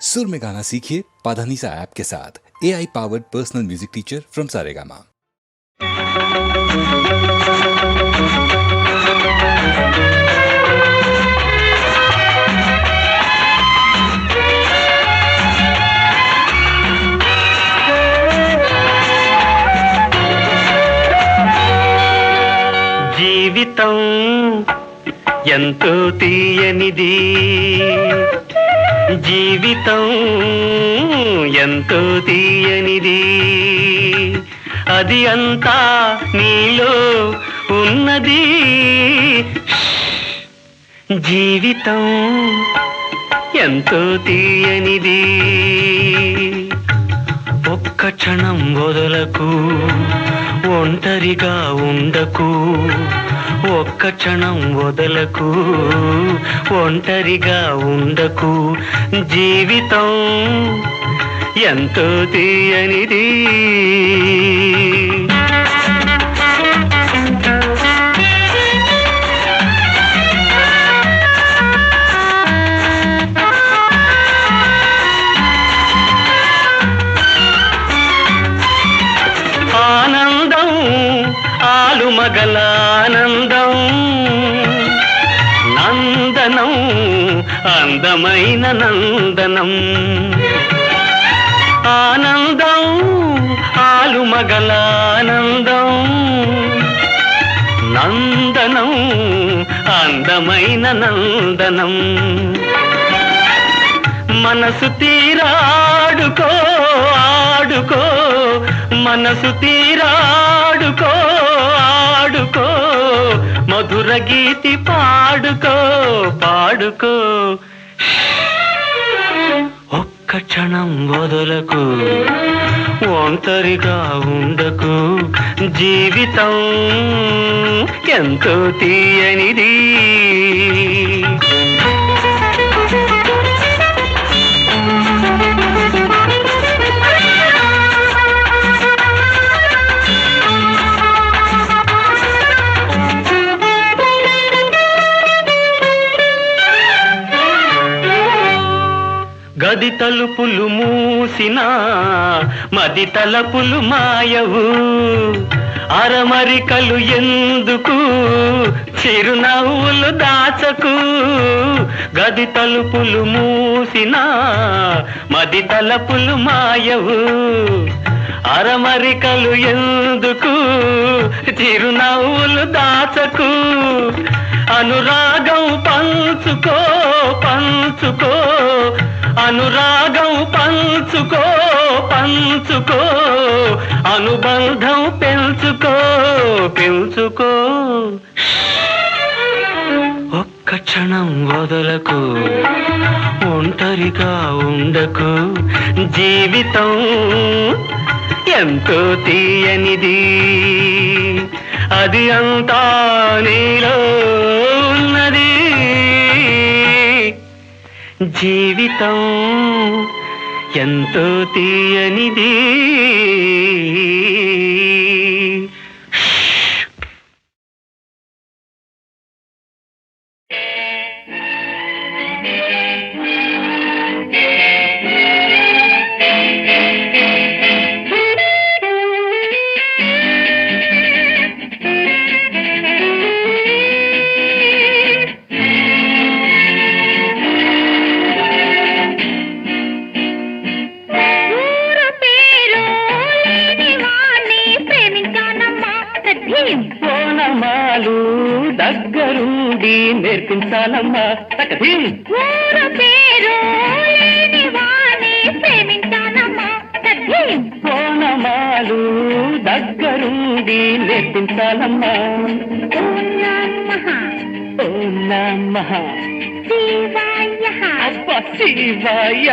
सुर में गाना सीखिए पाधानीसा ऐप के साथ A I powered personal music teacher from Saregama జీవితం ఎంతో తీయనిది జీవితం ఎంతో తీయనిది. అది అంతా నీలో ఉన్నది. జీవితం ఎంతో తీయనిది. ఒక్క క్షణం వదలకు ఒంటరిగా ఉండకు. ఒక్క క్షణం వదలకు ఒంటరిగా ఉండకు. జీవితం ఎంతో తీయనిది. అందమైన నందనం. ఆనందం ఆలుమగల ఆనందం నందనం అందమైన నందనం. మనసు తీరాడుకో ఆడుకో. మనసు తీరాడుకో ఆడుకో. మధుర గీతి పాడుకో పాడుకో. ఒక్క క్షణం వదలకు ఒంటరిగా ఉండకు. జీవితం ఎంతో తీయనిది. తలుపులు మూసిన మది తలపులు మాయవు. అరమరికలు ఎందుకు? చిరునవ్వులు దాచకు. గది తలుపులు మూసిన మది తలపులు మాయవు. అరమరికలు ఎందుకు? చిరునవ్వులు దాచకు. అనురాగం పంచుకో పంచుకో. అనురాగం పంచుకో పంచుకో అనుబంధం పెంచుకో పెంచుకో. ఒక్క క్షణం వదలకు ఒంటరిగా ఉండకు. జీవితం ఎంతో తీయనిది. అది అంతా నీలో జీవితం ఎంతో తీయనిది. నేర్పించాలమ్మా తకదీం ఊరు పేరు లేని వాణ్ణి ఓనమాలు దగ్గరుండి నేర్పించాలమ్మా. ఓ నమః శివాయ. అబ్బ శివాయ.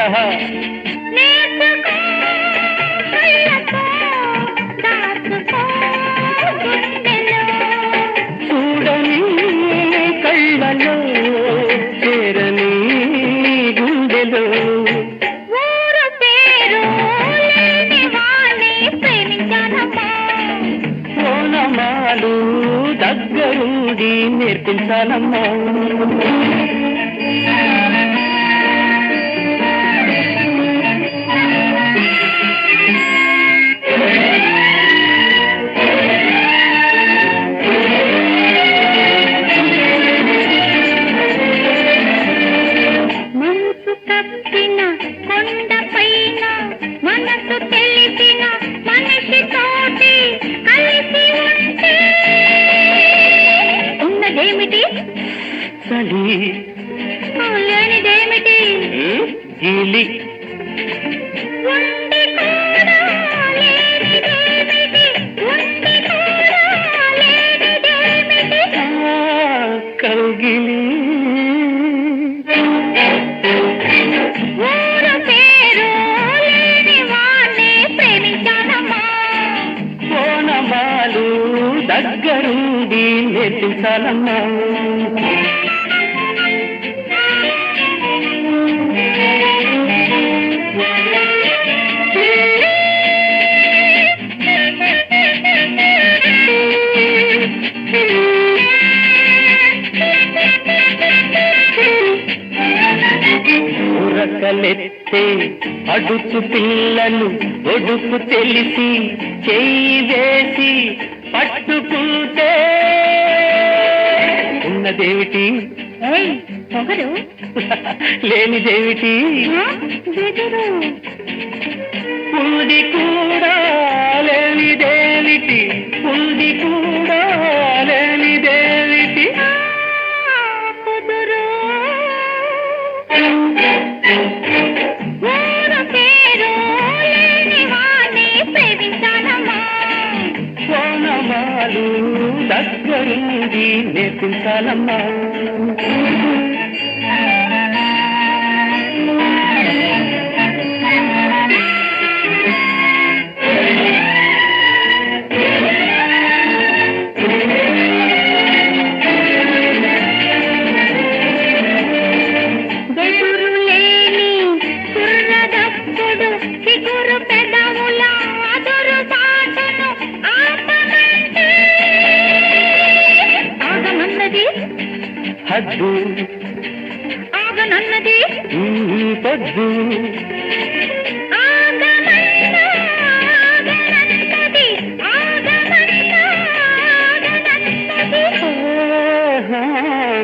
ఉండాలన్నా అడుచు పిల్లలు ఒడుపు తెలిసి చేయి వేసి పట్టుకుంటే ఉన్నదేమిటి లేని లేనిదేమిటి? పుల్ది కూడా లేనిదేమిటి? ఉంది కూడా లేనిదేమిటి? ప్రేమించాలమ్మా. కోనమాలు దగ్గరుంది నేర్పించాలమ్మా. హద్దు. ఆగ నన్నది.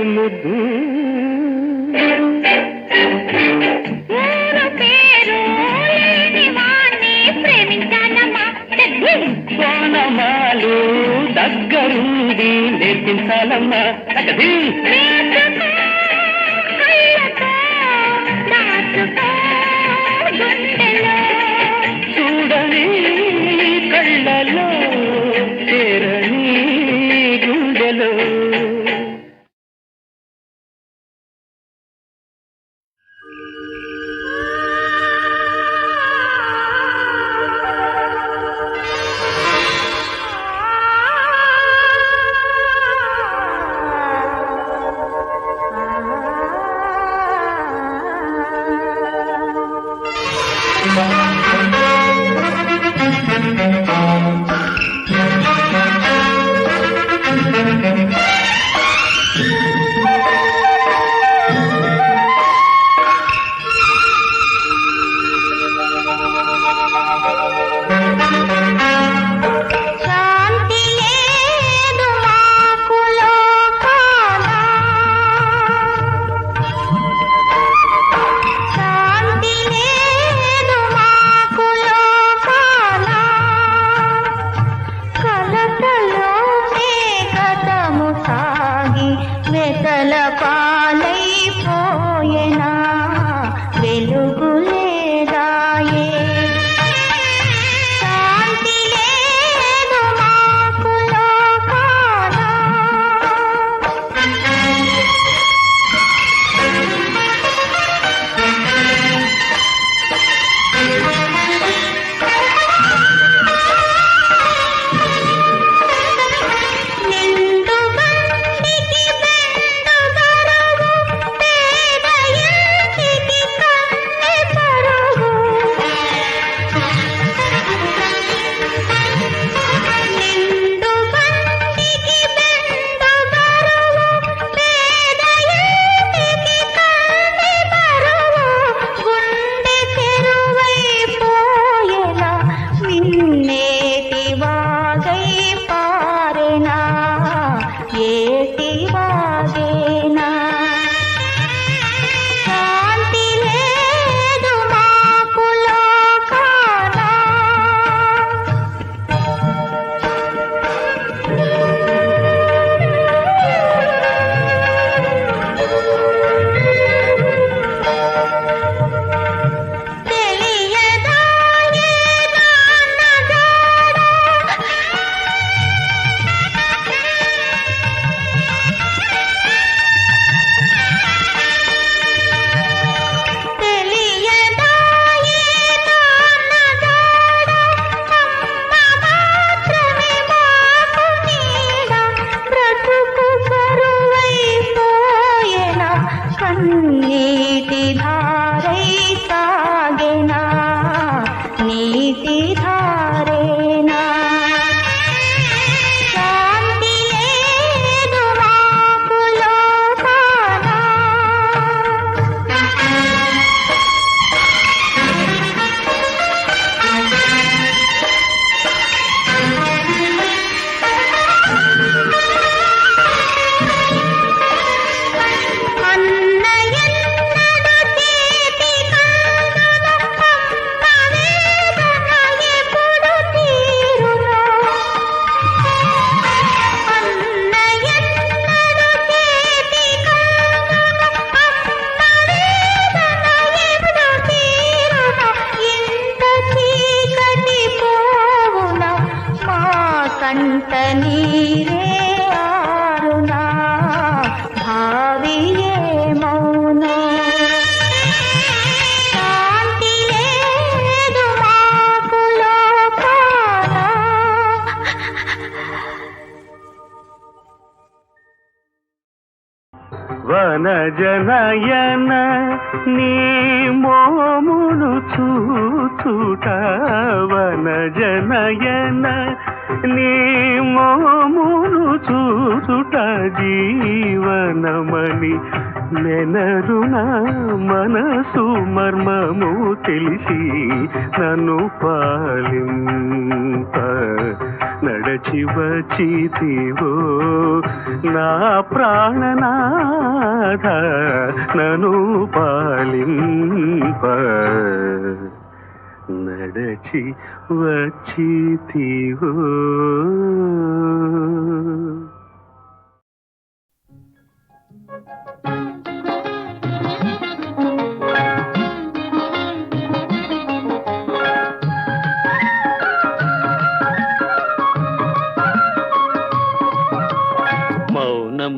ముద్దు. కోణమాలు దగ్గరుండి నేర్పించాలమ్మా. He. జన జనయన నీ మోమును చూచుట వన జనయన నీ మోమును చూచుట జీవనమణి నెనరున మనసు మర్మము తెలిసి నన్ను పాలిం నడచి వచ్చితివో. నా ప్రాణనాథ నను పాలింప. నడచి వచ్చితివో.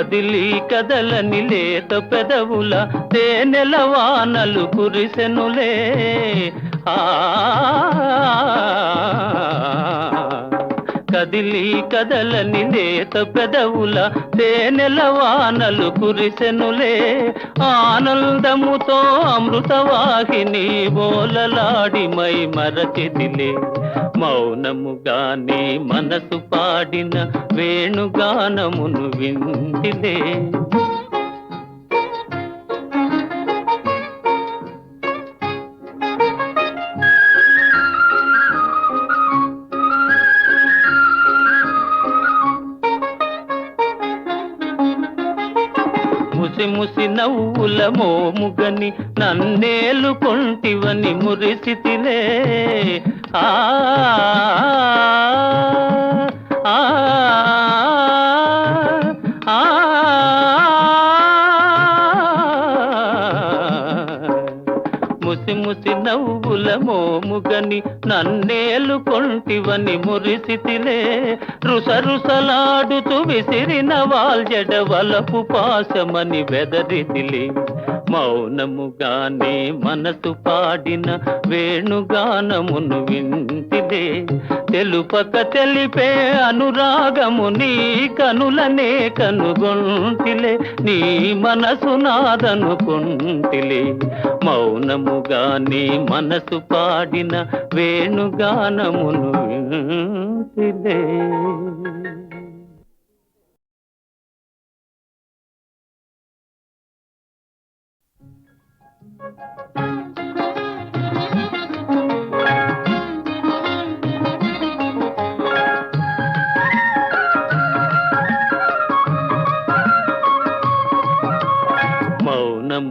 కదిలి కదలని లేత పెదవుల తేనెల వానలు కురిసెనులే. ఆ కదిలి కదలని లేత పెదవుల తేనెల వానలు కురిసెనులే. ఆనందముతో అమృతవాహిని బోలలాడి మై మరచెదిలే. మౌనముగానే మనసు పాడిన వేణుగానమును వింటిలే. నవ్వుల మోముగని నన్నేలు కొంటివని మురిసితిలే. ఆ ఆ, ముసి ముసి నవ్వుల మోముగని నన్నేలు కొంటివని మురిసితిలే. రుస రుసలాడుతూ విసిరిన వాల్జడ వలపు పాశమని వెదరితిలే. మౌనముగానే మనసు పాడిన వేణుగానమును వింటిదే తెలుపక తెలిపే అనురాగము నీ కనులనే కనుగొంటిలే. నీ మనసు నాదనుకుంటిలే. మౌనముగానే మనసు పాడిన వేణుగానమును వింటిలే.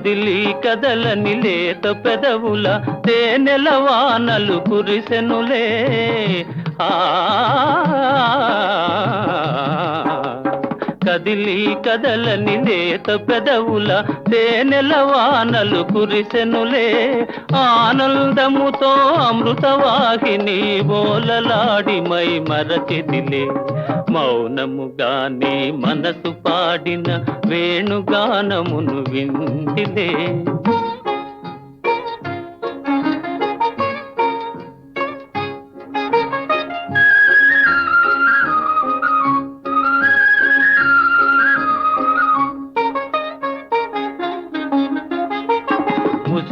కదిలి కదలని లేత పెదవుల తేనెల వానలు కురిసెనులే. ఆ కదిలి కదలని నేత పెదవుల తేనెల వానలు కురిసెనులే. ఆనందముతో అమృతవాహిని బోలలాడి మై మరచెదిలే. మౌనముగానే మనసు పాడిన వేణుగానమును వింటిలే.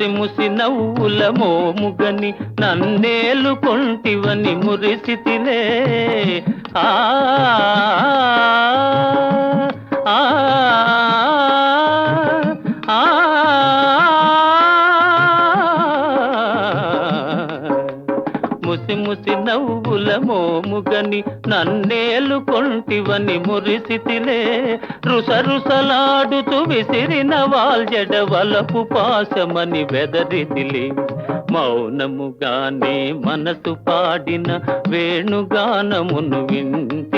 ముసి నవ్వుల మోముగని నన్నేలు కొంటివని మురిసితిలే. ఆ ముసి ముసి నవ్వుల మోముగని నన్నే కొంటివని మురిసితిలే రుస రుసలాడుతూ విసిరిన వాల్జడ వలపు పాశమని వెదరిదిలే మౌనముగానే మనసు పాడిన వేణుగానమును